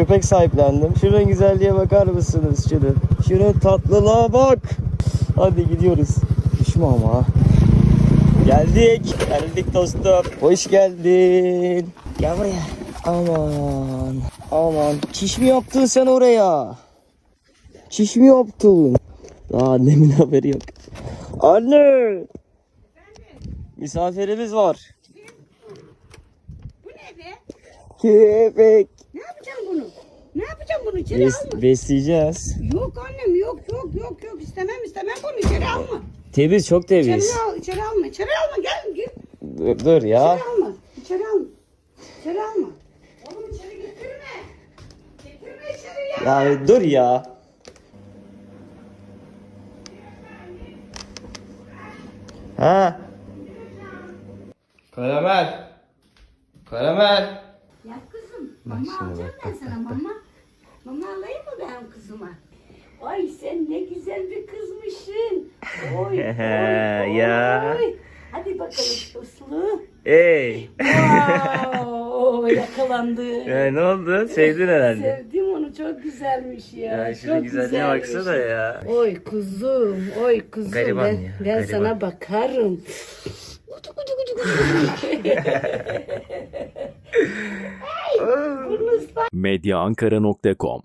köpek sahiplendim. Şunun güzelliğe bakar mısınız şunun? Şunun tatlılığa bak. Hadi gidiyoruz. Düşme ama. Geldik. Geldik dostum. Hoş geldin. Gel buraya. Aman. Aman. Çiş mi yaptın sen oraya? Çiş mi yaptın? Daha annemin haberi yok. Anne. Misafirimiz var. Bu ne be? Köpek. Ne yapacağım bunu? İçeri Bes- alma. besleyeceğiz. Yok annem yok yok yok yok istemem istemem bunu içeri alma. Temiz çok İçeri temiz. al içeri alma içeri alma gel gel. Dur, dur ya. İçeri alma içeri alma. İçeri alma. Oğlum içeri getirme. Getirme içeri ya. Ya dur ya. Ha. Karamel. Karamel. Ya kızım mama alacağım ben sana mama. Mama alayım mı ben kızıma? Ay sen ne güzel bir kızmışsın. Oy oy Ya. oy. Hadi bakalım uslu. Hey. Wow, yakalandı. Ya ne oldu? Sevdin herhalde. Sevdim onu çok güzelmiş ya. Ya şunun çok güzelliğe güzelmiş. baksana ya. Oy kuzum, oy kuzum. Gariban ben, ya, ben gariban. sana bakarım. Kutu kutu kutu kutu. Medyaankara.com